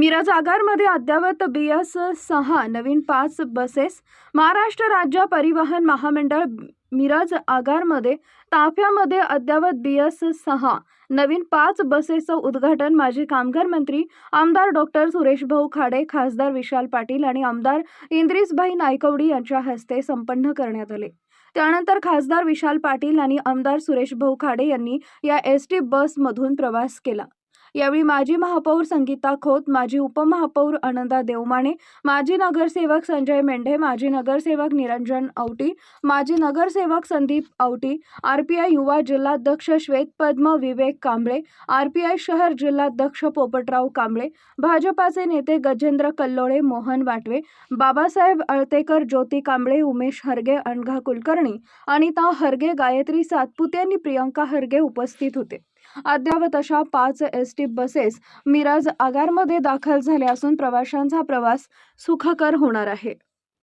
मिरज आगारमध्ये अद्ययावत बी एस सहा नवीन पाच बसेस. महाराष्ट्र राज्य परिवहन महामंडळ मिरज आगारमध्ये ताफ्यामध्ये अद्ययावत बी एस सहा नवीन पाच बसेसचं उद्घाटन माजी कामगार मंत्री आमदार डॉक्टर सुरेशभाऊ खाडे खासदार विशाल पाटील आणि आमदार इंद्रिसभाई नायकवडी यांच्या हस्ते संपन्न करण्यात आले. त्यानंतर खासदार विशाल पाटील आणि आमदार सुरेशभाऊ खाडे यांनी या एस टी बसमधून प्रवास केला. यावेळी माजी महापौर संगीता खोत माजी उपमहापौर आनंदा देवमाने माजी नगरसेवक संजय मेंढे माजी नगरसेवक निरंजन औटी माजी नगरसेवक संदीप औटी आरपीआय युवा जिल्हाध्यक्ष श्वेत पद्म विवेक कांबळे आरपीआय शहर जिल्हाध्यक्ष पोपटराव कांबळे भाजपाचे नेते गजेंद्र कल्लोळे मोहन वाटवे बाबासाहेब अळतेकर ज्योती कांबळे उमेश हरगे अणघा कुलकर्णी अनिता हरगे गायत्री सातपुते आणि प्रियंका हरगे उपस्थित होते. अद्यावत अशा पाच एस टी बसेस मिराज आगारमध्ये दाखल झाल्या असून प्रवाशांचा प्रवास सुखकर होणार आहे.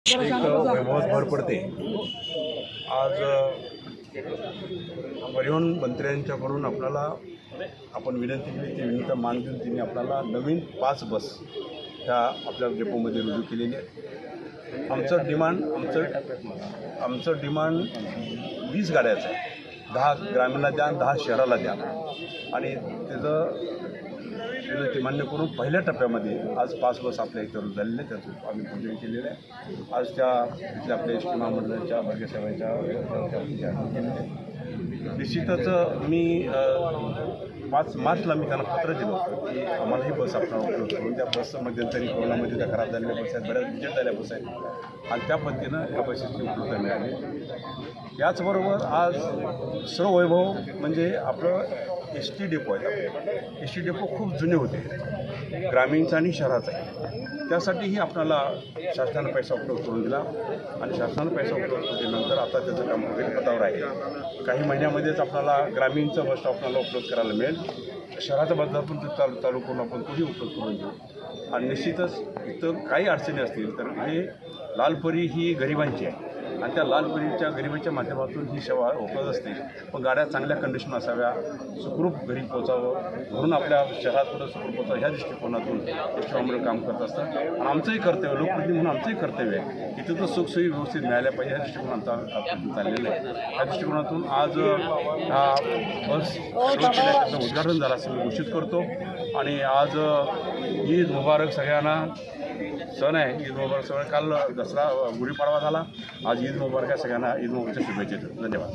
भर पडते. आज परिवहन मंत्र्यांच्याकडून आपल्याला आपण विनंती केली ती विनंती मान देऊन त्यांनी आपल्याला नवीन पाच बस ह्या आपल्या डेपोमध्ये रुजू केलेली आहे आमचं डिमांड आमचं आमचं डिमांड वीस गाड्याचं आहे. दहा ग्रामीणला द्या आणि दहा शहराला द्या. आणि त्याचं विनंती मान्य करून पहिल्या टप्प्यामध्ये आज पाच बस आपल्या इथं रुजू झालेले आहेत. त्याचं आम्ही पूजन केलेलं आहे. आज त्या इथल्या आपल्या एस टी महामंडळाच्या भाग्यसेवाच्या निश्चितच मी पाच मार्चला मी त्यांना पत्र दिलं होतं की आम्हाला ही बस आपण उपलब्ध करून त्या बसचं मध्यंतरी कोरोनामध्ये त्या खराब झालेल्या बस आहेत बऱ्याच विजेट झाल्या बस आहेत. आणि त्या पद्धतीनं या बसेसची उपलब्धता मिळाली. याचबरोबर आज सर्व वैभव म्हणजे आपलं एस टी डेपो आहे. एस टी डेपो खूप जुने होते. ग्रामीणचा आणि शहराचा आहे. त्यासाठीही आपल्याला शासनानं पैसा उपलब्ध करून दिला आणि शासनानं पैसा उपलब्ध दिल्यानंतर आता त्याचं काम पदावर आहे. काही महिन्यामध्येच आपल्याला ग्रामीणचं बस स्टॉप आपल्याला उपलब्ध करायला मिळेल. शहराचा बस पण ते चालू चालू करून आपण कुठे उपलब्ध करून देऊ. आणि निश्चितच इथं काही अडचणी असतील तर हे लालपरी ही गरिबांची आहे. आणि त्या लालपरीच्या गरिबीच्या माध्यमातून ही सेवा उपलब्ध असते. पण गाड्या चांगल्या कंडिशन असाव्या सुखरूप घरी पोचावं म्हणून आपल्या शहरात पुढे सुखरूप पोचावं ह्या दृष्टिकोनातून एस काम करत असतं. आणि आमचंही कर्तव्य लोकप्रतिनिधी म्हणून आमचंही कर्तव्य आहे की तिथं सुखसोयी व्यवस्थित मिळाल्या पाहिजे ह्या दृष्टिकोन आमचा चाललेला आहे. ह्या दृष्टिकोनातून आज हा बस केल्याचं उद्घाटन झालं असं मी घोषित करतो. आणि आज ईद मुबारक सगळ्यांना. सण आहे ईद मुबारक सगळं काल दसरा गुढीपाडवा झाला. आज ईद मुबारक आहे सगळ्यांना. ईद मुबारकच्या शुभेच्छा धन्यवाद.